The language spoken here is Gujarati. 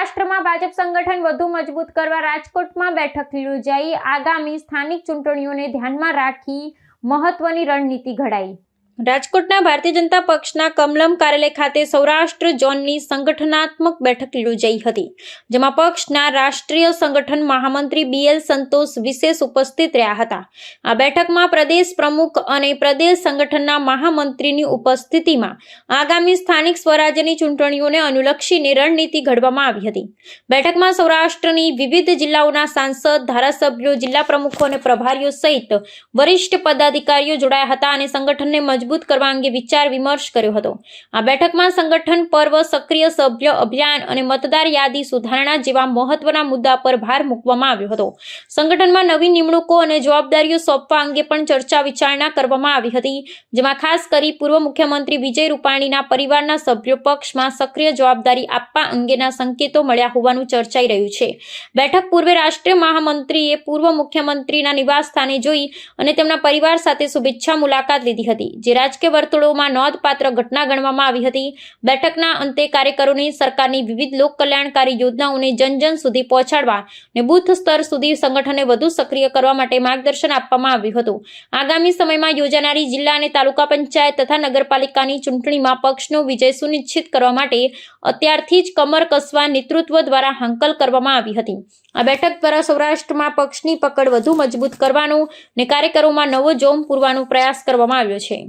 સૌરાષ્ટ્રમાં ભાજપ સંગઠન વધુ મજબૂત કરવા રાજકોટમાં બેઠક યોજાઈ. આગામી સ્થાનિક ચૂંટણીઓને ધ્યાનમાં રાખી મહત્વની રણનીતિ ઘડાઈ. રાજકોટના ભારતીય જનતા પક્ષના કમલમ કાર્યાલય ખાતે સૌરાષ્ટ્ર ઝોનની સંગઠનાત્મક બેઠક યોજાઈ હતી, જેમાં પક્ષના રાષ્ટ્રીય સંગઠન મહામંત્રી બીએલ સંતોષ વિશેષ ઉપસ્થિત રહ્યા હતા. આ બેઠકમાં પ્રદેશ પ્રમુખ અને પ્રદેશ સંગઠનના મહામંત્રીની ઉપસ્થિતિમાં આગામી સ્થાનિક સ્વરાજ્યની ચૂંટણીઓને અનુલક્ષીને રણનીતિ ઘડવામાં આવી હતી. બેઠકમાં સૌરાષ્ટ્રની વિવિધ જિલ્લાઓના સાંસદ, ધારાસભ્યો, જિલ્લા પ્રમુખો અને પ્રભારીઓ સહિત વરિષ્ઠ પદાધિકારીઓ જોડાયા હતા અને સંગઠનને મજબૂત કરવા અંગે વિચાર વિમર્શ કર્યો હતો. આ બેઠકમાં સંગઠન, પર્વ, સક્રિય સભ્ય અભિયાન અને મતદાર યાદી સુધારણા જેવા મહત્વના મુદ્દા પર ભાર મૂકવામાં આવ્યો હતો. સંગઠનમાં નવી નિમણૂકો અને જવાબદારીઓ સોંપવા અંગે પણ ચર્ચા વિચારણા કરવામાં આવી હતી, જેમાં ખાસ કરી પૂર્વ મુખ્યમંત્રી વિજય રૂપાણીના પરિવારના સભ્યો પક્ષમાં સક્રિય જવાબદારી આપવા અંગેના સંકેતો મળ્યા હોવાનું ચર્ચાઈ રહ્યું છે. બેઠક પૂર્વે રાષ્ટ્રીય મહામંત્રીએ પૂર્વ મુખ્યમંત્રીના નિવાસ સ્થાને જોઈ અને તેમના પરિવાર સાથે શુભેચ્છા મુલાકાત લીધી હતી જે રાજકીય વર્તુળોમાં નોંધપાત્ર ઘટના ગણવામાં આવી હતી. બેઠકના અંતે કાર્યકરોની સરકારની વિવિધ લોક કલ્યાણકારી યોજનાઓને જન જન સુધી પહોંચાડવા અને બૂથ સ્તર સુધી સંગઠનને વધુ સક્રિય કરવા માટે માર્ગદર્શન આપવામાં આવ્યું હતું. આગામી સમયમાં યોજાનારી જિલ્લા અને તાલુકા પંચાયત તથા નગરપાલિકાની ચૂંટણીમાં પક્ષનો વિજય સુનિશ્ચિત કરવા માટે અત્યારથી જ કમર કસવા નેતૃત્વ દ્વારા હાંકલ કરવામાં આવી હતી. આ બેઠક દ્વારા સૌરાષ્ટ્રમાં પક્ષની પકડ વધુ મજબૂત કરવાનો અને કાર્યકરોમાં નવો જોમ પૂરવાનો પ્રયાસ કરવામાં આવ્યો છે.